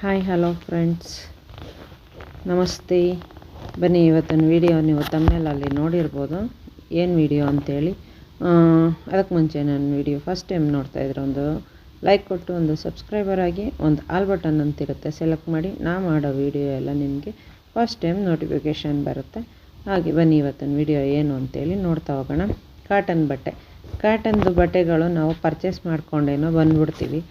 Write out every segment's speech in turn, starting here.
Hi hello friends ನಮಸ್ತೆ. ಬನ್ನಿ, ಇವತ್ತಿನ ವಿಡಿಯೋ ನೀವು ತಮ್ಮೇಲಲ್ಲಿ ನೋಡಿರ್ಬೋದು. ಏನು ವಿಡಿಯೋ ಅಂತೇಳಿ? ಅದಕ್ಕೆ ಮುಂಚೆ ನನ್ನ ವಿಡಿಯೋ ಫಸ್ಟ್ ಟೈಮ್ ನೋಡ್ತಾ ಇದ್ರೆ ಒಂದು ಲೈಕ್ ಕೊಟ್ಟು, ಒಂದು ಸಬ್ಸ್ಕ್ರೈಬರ್ ಆಗಿ, ಒಂದು ಆಲ್ ಬಟನ್ ಅಂತಿರುತ್ತೆ. ಸೆಲೆಕ್ಟ್ ಮಾಡಿ ನಾ ಮಾಡೋ ವಿಡಿಯೋ ಎಲ್ಲ ನಿಮಗೆ ಫಸ್ಟ್ ಟೈಮ್ ನೋಟಿಫಿಕೇಷನ್ ಬರುತ್ತೆ. ಹಾಗೆ ಬನ್ನಿ, ಇವತ್ತಿನ ವಿಡಿಯೋ ಏನು ಅಂತೇಳಿ ನೋಡ್ತಾ ಹೋಗೋಣ. ಕಾಟನ್ ಬಟ್ಟೆ. ಕಾಟನ್ದು ಬಟ್ಟೆಗಳು ನಾವು ಪರ್ಚೇಸ್ ಮಾಡ್ಕೊಂಡೇನೋ ಬಂದ್ಬಿಡ್ತೀವಿ.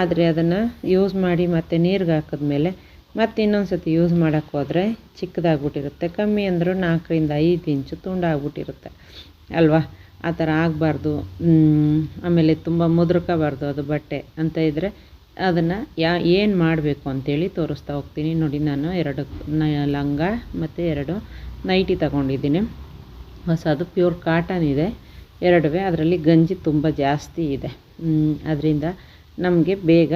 ಆದರೆ ಅದನ್ನು ಯೂಸ್ ಮಾಡಿ ಮತ್ತೆ ನೀರಿಗೆ ಹಾಕಿದ್ಮೇಲೆ ಮತ್ತೆ ಇನ್ನೊಂದು ಸತಿ ಯೂಸ್ ಮಾಡೋಕ್ಕೆ ಹೋದರೆ ಚಿಕ್ಕದಾಗ್ಬಿಟ್ಟಿರುತ್ತೆ. ಕಮ್ಮಿ ಅಂದರೂ ನಾಲ್ಕರಿಂದ ಐದು ಇಂಚು ತುಂಡಾಗ್ಬಿಟ್ಟಿರುತ್ತೆ. ಅಲ್ವಾ? ಆ ಥರ ಆಗಬಾರ್ದು. ಆಮೇಲೆ ತುಂಬ ಮುದುರ್ಕೋಬಾರ್ದು ಅದು ಬಟ್ಟೆ ಅಂತ ಇದ್ದರೆ ಅದನ್ನು ಯಾ, ಏನು ಮಾಡಬೇಕು ಅಂತೇಳಿ ತೋರಿಸ್ತಾ ಹೋಗ್ತೀನಿ. ನೋಡಿ, ನಾನು ಎರಡು ಲಂಗ ಮತ್ತು ಎರಡು ನೈಟಿ ತಗೊಂಡಿದ್ದೀನಿ. ಹೊಸದು ಪ್ಯೂರ್ ಕಾಟನ್ ಇದೆ. ಎರಡುವೆ, ಅದರಲ್ಲಿ ಗಂಜಿ ತುಂಬ ಜಾಸ್ತಿ ಇದೆ. ಅದರಿಂದ ನಮಗೆ ಬೇಗ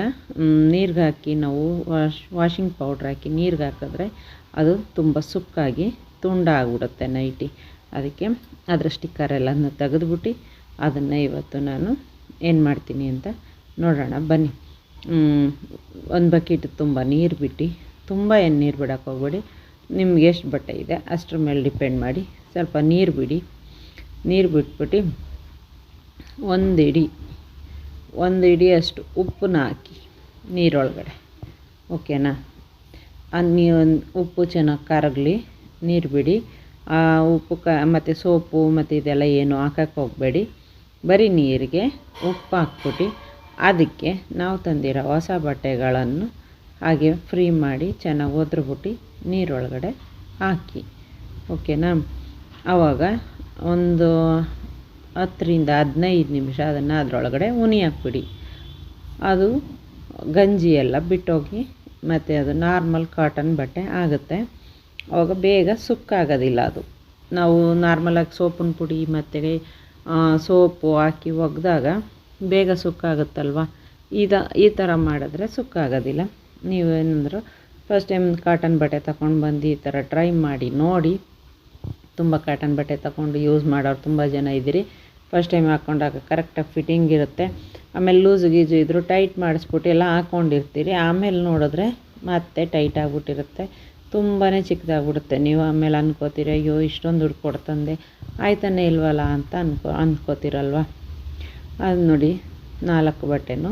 ನೀರಿಗೆ ಹಾಕಿ ನಾವು ವಾಶ್, ವಾಷಿಂಗ್ ಪೌಡ್ರ್ ಹಾಕಿ ನೀರಿಗೆ ಹಾಕಿದ್ರೆ ಅದು ತುಂಬ ಸುಕ್ಕಾಗಿ ತುಂಡ ಆಗ್ಬಿಡುತ್ತೆ ನೈಟಿ. ಅದಕ್ಕೆ ಅದರ ಸ್ಟಿಕ್ಕರ್ ಎಲ್ಲನೂ ತೆಗೆದುಬಿಟ್ಟು ಅದನ್ನು ಇವತ್ತು ನಾನು ಏನು ಮಾಡ್ತೀನಿ ಅಂತ ನೋಡೋಣ, ಬನ್ನಿ. ಒಂದು ಬಕೆಟ್ ತುಂಬ ನೀರು ಬಿಟ್ಟು, ತುಂಬ ಏನು ನೀರು ಬಿಡೋಕೆ ಹೋಗ್ಬೇಡಿ. ನಿಮ್ಗೆ ಎಷ್ಟು ಬಟ್ಟೆ ಇದೆ ಅಷ್ಟ್ರ ಮೇಲೆ ಡಿಪೆಂಡ್ ಮಾಡಿ ಸ್ವಲ್ಪ ನೀರು ಬಿಡಿ. ನೀರು ಬಿಟ್ಬಿಟ್ಟು ಒಂದು ಇಡಿ ಒಂದು ಇಡಿಯಷ್ಟು ಉಪ್ಪನ್ನ ಹಾಕಿ ನೀರೊಳಗಡೆ. ಓಕೆನಾ? ನೀರು ಉಪ್ಪು ಚೆನ್ನಾಗಿ ಕರಗಲಿ, ನೀರು ಬಿಡಿ. ಆ ಉಪ್ಪು ಕ, ಮತ್ತು ಸೋಪು ಮತ್ತು ಇದೆಲ್ಲ ಏನು ಹಾಕಕ್ಕೆ ಹೋಗಬೇಡಿ. ಬರೀ ನೀರಿಗೆ ಉಪ್ಪು ಹಾಕ್ಬಿಟ್ಟು ಅದಕ್ಕೆ ನಾವು ತಂದಿರೋ ಹೊಸ ಬಟ್ಟೆಗಳನ್ನು ಹಾಗೆ ಫ್ರೀ ಮಾಡಿ ಚೆನ್ನಾಗಿ ಒದ್ರುಬಿಟ್ಟು ನೀರೊಳಗಡೆ ಹಾಕಿ. ಓಕೆನಾ? ಆವಾಗ ಒಂದು ಹತ್ತರಿಂದ ಹದಿನೈದು ನಿಮಿಷ, ಅದನ್ನು ಅದರೊಳಗಡೆ ಉನಿ ಹಾಕ್ಬಿಡಿ. ಅದು ಗಂಜಿ ಎಲ್ಲ ಬಿಟ್ಟೋಗಿ ಮತ್ತು ಅದು ನಾರ್ಮಲ್ ಕಾಟನ್ ಬಟ್ಟೆ ಆಗುತ್ತೆ. ಅವಾಗ ಬೇಗ ಸುಕ್ಕಾಗೋದಿಲ್ಲ ಅದು. ನಾವು ನಾರ್ಮಲಾಗಿ ಸೋಪಿನ ಪುಡಿ ಮತ್ತು ಸೋಪು ಹಾಕಿ ಒಗೆದಾಗ ಬೇಗ ಸುಕ್ಕಾಗುತ್ತಲ್ವ ಇದ, ಈ ಥರ ಮಾಡಿದ್ರೆ ಸುಕ್ಕಾಗೋದಿಲ್ಲ ನೀವೇನಂದ್ರು ಫಸ್ಟ್ ಟೈಮ್ ಕಾಟನ್ ಬಟ್ಟೆ ತಗೊಂಡು ಬಂದು ಈ ಥರ ಟ್ರೈ ಮಾಡಿ, ನೋಡಿ. ತುಂಬ ಕಾಟನ್ ಬಟ್ಟೆ ತಗೊಂಡು ಯೂಸ್ ಮಾಡೋರು ತುಂಬ ಜನ ಇದ್ದೀರಿ. ಫಸ್ಟ್ ಟೈಮ್ ಹಾಕ್ಕೊಂಡಾಗ ಕರೆಕ್ಟಾಗಿ ಫಿಟ್ಟಿಂಗ್ ಇರುತ್ತೆ. ಆಮೇಲೆ ಲೂಸ್ ಗೀಜು ಇದ್ದರೂ ಟೈಟ್ ಮಾಡಿಸ್ಬಿಟ್ಟು ಎಲ್ಲ ಹಾಕ್ಕೊಂಡಿರ್ತೀರಿ ಆಮೇಲೆ ನೋಡಿದ್ರೆ ಮತ್ತೆ ಟೈಟ್ ಆಗಿಬಿಟ್ಟಿರುತ್ತೆ. ತುಂಬಾ ಚಿಕ್ಕದಾಗ್ಬಿಡುತ್ತೆ. ನೀವು ಆಮೇಲೆ ಅನ್ಕೋತೀರಿ, ಅಯ್ಯೋ, ಇಷ್ಟೊಂದು ದುಡ್ಡು ಕೊಡ್ತಂದೆ. ಆಯ್ತಾನೆ ಇಲ್ವಲ್ಲ ಅಂತ ಅನ್ಕೋ, ಅನ್ಕೋತೀರಲ್ವ? ಅದು ನೋಡಿ ನಾಲ್ಕು ಬಟ್ಟೆನೂ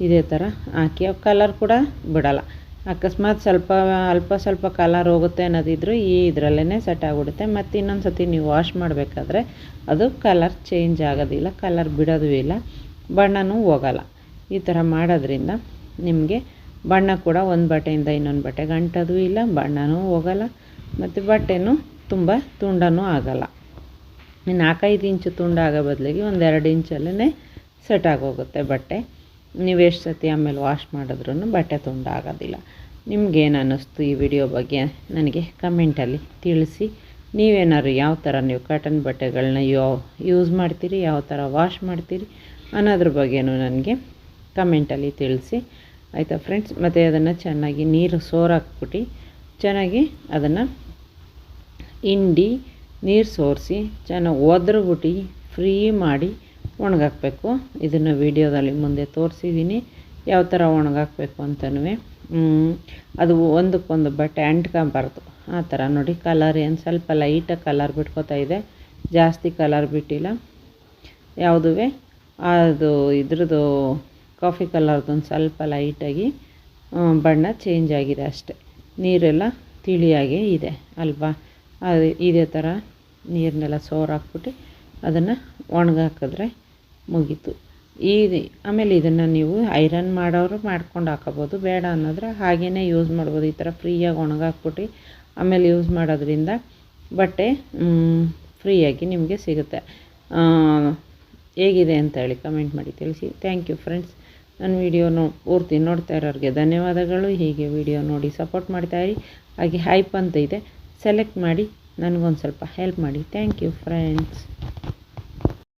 ಇದೇ ಥರ ಹಾಕಿ. ಕಲರ್ ಕೂಡ ಬಿಡಲ್ಲ. ಅಕಸ್ಮಾತ್ ಸ್ವಲ್ಪ, ಅಲ್ಪ ಸ್ವಲ್ಪ ಕಲರ್ ಹೋಗುತ್ತೆ ಅನ್ನೋದಿದ್ರು ಈ ಇದರಲ್ಲೇ ಸೆಟ್ ಆಗಿಬಿಡುತ್ತೆ. ಮತ್ತು ಇನ್ನೊಂದು ಸತಿ ನೀವು ವಾಶ್ ಮಾಡಬೇಕಾದ್ರೆ ಅದು ಕಲರ್ ಚೇಂಜ್ ಆಗೋದಿಲ್ಲ ಕಲರ್ ಬಿಡೋದು ಇಲ್ಲ, ಬಣ್ಣನೂ ಹೋಗಲ್ಲ. ಈ ಥರ ಮಾಡೋದ್ರಿಂದ ನಿಮಗೆ ಬಣ್ಣ ಕೂಡ ಒಂದು ಬಟ್ಟೆಯಿಂದ ಇನ್ನೊಂದು ಬಟ್ಟೆಗೆ ಅಂಟೋದು ಇಲ್ಲ, ಬಣ್ಣನೂ ಹೋಗಲ್ಲ, ಮತ್ತು ಬಟ್ಟೆನೂ ತುಂಬ ತುಂಡನೂ ಆಗಲ್ಲ. ನಾಲ್ಕೈದು ಇಂಚು ತುಂಡಾಗೋ ಬದಲಿಗೆ ಒಂದೆರಡು ಇಂಚಲ್ಲೇ ಸೆಟ್ ಆಗೋಗುತ್ತೆ ಬಟ್ಟೆ. ನೀವು ಎಷ್ಟು ಸತಿ ಆಮೇಲೆ ವಾಶ್ ಮಾಡಿದ್ರೂ ಬಟ್ಟೆ ತುಂಡಾಗೋದಿಲ್ಲ. ನಿಮ್ಗೇನು ಅನ್ನಿಸ್ತು ಈ ವಿಡಿಯೋ ಬಗ್ಗೆ? ನನಗೆ ಕಮೆಂಟಲ್ಲಿ ತಿಳಿಸಿ. ನೀವೇನಾದ್ರು ಯಾವ ಥರ ನೀವು ಕಾಟನ್ ಬಟ್ಟೆಗಳನ್ನ ಯಾವ ಯೂಸ್ ಮಾಡ್ತೀರಿ, ಯಾವ ಥರ ವಾಶ್ ಮಾಡ್ತೀರಿ ಅನ್ನೋದ್ರ ಬಗ್ಗೆನೂ ನನಗೆ ಕಮೆಂಟಲ್ಲಿ ತಿಳಿಸಿ. ಆಯಿತಾ ಫ್ರೆಂಡ್ಸ್ ಮತ್ತು ಅದನ್ನು ಚೆನ್ನಾಗಿ ನೀರು ಸೋರಾಕ್ಬಿಟ್ಟು ಚೆನ್ನಾಗಿ ಅದನ್ನು ಹಿಂಡಿ ನೀರು ಸೋರಿಸಿ ಚೆನ್ನಾಗಿ ಒದ್ರಬಿಟ್ಟು ಫ್ರೀ ಮಾಡಿ ಒಣಗಾಕಬೇಕು. ಇದನ್ನು ವಿಡಿಯೋದಲ್ಲಿ ಮುಂದೆ ತೋರಿಸಿದ್ದೀನಿ ಯಾವ ಥರ ಒಣಗಾಕಬೇಕು ಅಂತನೂ ಅದು ಒಂದಕ್ಕೊಂದು ಬಟ್ಟೆ ಅಂಟ್ಕೊಂಬಾರ್ದು. ಆ ಥರ ನೋಡಿ ಕಲರ್ ಏನು ಸ್ವಲ್ಪ ಲೈಟಾಗಿ ಕಲರ್ ಬಿಟ್ಕೋತಾ ಇದೆ. ಜಾಸ್ತಿ ಕಲರ್ ಬಿಟ್ಟಿಲ್ಲ. ಯಾವುದೂ ಅದು ಇದ್ರದ್ದು ಕಾಫಿ ಕಲರ್ದೊಂದು ಸ್ವಲ್ಪ ಲೈಟಾಗಿ ಬಣ್ಣ ಚೇಂಜ್ ಆಗಿದೆ ಅಷ್ಟೆ. ನೀರೆಲ್ಲ ತಿಳಿಯಾಗೇ ಇದೆ, ಅಲ್ವಾ? ಅದು, ಇದೇ ಥರ ನೀರನ್ನೆಲ್ಲ ಸೋರಾಕ್ಬಿಟ್ಟು ಅದನ್ನು ಒಣಗಾಕಿದ್ರೆ ಮುಗೀತು. ಈ ಆಮೇಲೆ ಇದನ್ನು ನೀವು ಐರನ್ ಮಾಡೋರು ಮಾಡ್ಕೊಂಡು ಹಾಕೋಬೋದು. ಬೇಡ ಅನ್ನೋದ್ರೆ ಹಾಗೇ ಯೂಸ್ ಮಾಡ್ಬೋದು. ಈ ಥರ ಫ್ರೀಯಾಗಿ ಒಣಗಾಕ್ಬಿಟ್ಟು ಆಮೇಲೆ ಯೂಸ್ ಮಾಡೋದ್ರಿಂದ ಬಟ್ಟೆ ಫ್ರೀಯಾಗಿ ನಿಮಗೆ ಸಿಗುತ್ತೆ. ಹೇಗಿದೆ ಅಂತ ಹೇಳಿ ಕಮೆಂಟ್ ಮಾಡಿ ತಿಳಿಸಿ. ಥ್ಯಾಂಕ್ ಯು ಫ್ರೆಂಡ್ಸ್ ನನ್ನ ವಿಡಿಯೋನು ಪೂರ್ತಿ ನೋಡ್ತಾ ಇರೋರಿಗೆ ಧನ್ಯವಾದಗಳು. ಹೀಗೆ ವಿಡಿಯೋ ನೋಡಿ ಸಪೋರ್ಟ್ ಮಾಡ್ತಾಯಿರಿ ಹಾಗೆ ಹೈಪ್ ಅಂತ ಇದೆ ಸೆಲೆಕ್ಟ್ ಮಾಡಿ ನನಗೊಂದು ಸ್ವಲ್ಪ ಹೆಲ್ಪ್ ಮಾಡಿ. Thank you friends